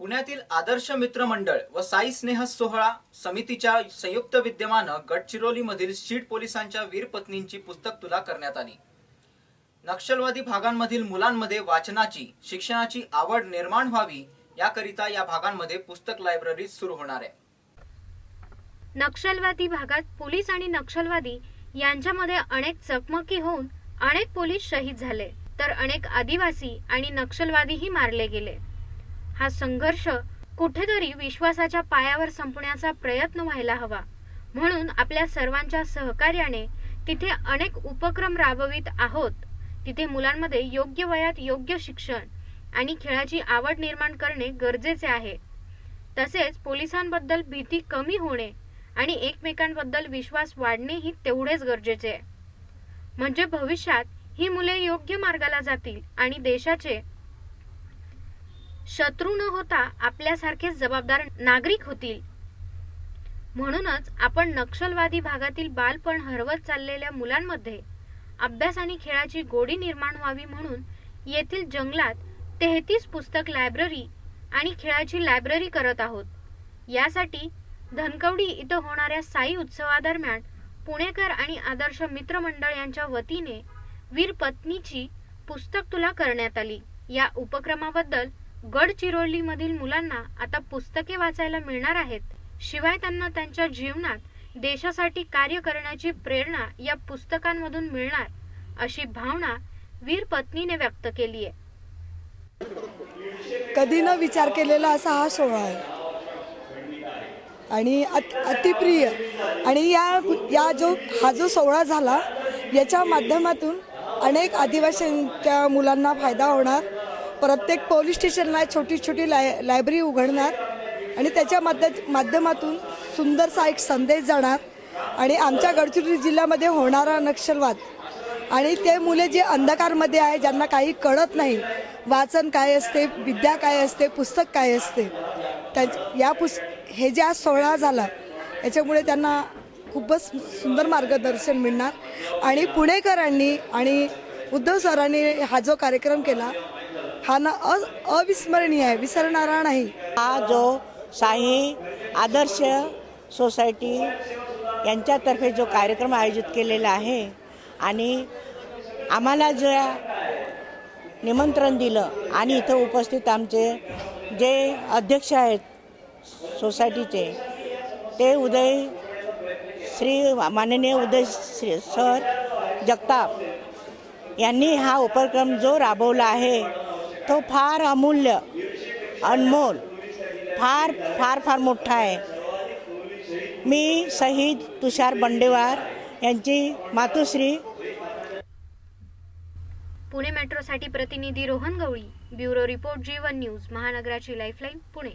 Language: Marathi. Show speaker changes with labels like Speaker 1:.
Speaker 1: पुण्यातील आदर्श मित्र मंडळ व साई स्नेह सोहळा समितीच्या संयुक्त विद्यमानं गडचिरोलीमधील शीट पोलिसांच्या वीर पत्नींची पुस्तक तुला करण्यात आली. नक्षलवादी भागांमधील मुलांमध्ये वाचनाची शिक्षणाची आवड निर्माण व्हावी याकरिता या भागांमध्ये पुस्तक लायब्ररी सुरू होणार आहे.
Speaker 2: नक्षलवादी भागात पोलीस आणि नक्षलवादी यांच्यामध्ये अनेक चकमकी होऊन अनेक पोलीस शहीद झाले तर अनेक आदिवासी आणि नक्षलवादीही मारले गेले. हा संघर्ष कुठेतरी विश्वासाच्या पायावर संपण्याचा प्रयत्न व्हायला हवा. म्हणून आपल्या सर्वांच्या सहकार्याने तिथे अनेक उपक्रम राबवित आहोत. तिथे मुलांमध्ये योग्य वयात योग्य शिक्षण आणि खेळाची आवड निर्माण करणे गरजेचे आहे. तसेच पोलिसांबद्दल भीती कमी होणे आणि एकमेकांबद्दल विश्वास वाढणेही तेवढेच गरजेचे आहे. म्हणजे भविष्यात ही मुले योग्य मार्गाला जातील आणि देशाचे शत्रू न होता आपल्यासारखे जबाबदार नागरिक होतील. म्हणूनच आपण नक्षलवादी भागातील बालपण हरवत चाललेल्या मुलांमध्ये अभ्यास आणि खेळाची गोडी निर्माण व्हावी म्हणून येथील जंगलात तेहतीस पुस्तक लायब्ररी आणि खेळाची लायब्ररी करत आहोत. यासाठी धनकवडी इथं होणाऱ्या साई उत्सवादरम्यान पुणेकर आणि आदर्श मित्रमंडळ यांच्या वतीने वीर पत्नीची पुस्तक तुला करण्यात आली. या उपक्रमाबद्दल गडचिरोलीमधील मुलांना आता पुस्तके वाचायला मिळणार आहेत. शिवाय त्यांना त्यांच्या जीवनात देशासाठी कार्य करण्याची प्रेरणा या पुस्तकांमधून मिळणार अशी भावना वीर पत्नीने व्यक्त केली आहे.
Speaker 3: कधी न विचार केलेला असा हा सोहळा आहे. आणि अत अतिप्रिय. आणि या या जो हा जो सोहळा झाला याच्या माध्यमातून अनेक आदिवासींच्या मुलांना फायदा होणार प्रत्येक पोलीस स्टेशनला छोटी छोटी लाय लायब्ररी उघडणार आणि त्याच्या माध्य माध्यमातून सुंदरसा एक संदेश जाणार आणि आमच्या गडचिरोली जिल्ह्यामध्ये होणारा नक्षलवाद आणि ते मुले जे अंधकारमध्ये आहे ज्यांना काही कळत नाही वाचन काय असते विद्या काय असते पुस्तक काय असते त्या या पुस हे जे आज सोहळा झाला याच्यामुळे त्यांना खूपच सुंदर मार्गदर्शन मिळणार. आणि पुणेकरांनी आणि उद्धव सरांनी हा जो कार्यक्रम केला हा ना अ अविस्मरणीय आहे विसरणारा नाही.
Speaker 4: हा जो साई आदर्श सोसायटी यांच्यातर्फे जो कार्यक्रम आयोजित केलेला आहे आणि आम्हाला जे निमंत्रण दिलं आणि इथं उपस्थित आमचे जे अध्यक्ष आहेत सोसायटीचे ते उदय श्री माननीय उदय श्री सर जगताप यांनी हा उपक्रम जो राबवला आहे तो फार अमूल्य अनमोल फार फार फार मोठा आहे. मी शहीद तुषार बंडेवार यांची मातोश्री.
Speaker 2: पुणे मेट्रोसाठी प्रतिनिधी Rohan Gawali bureau report Jeevan news महानगराची lifeline Pune.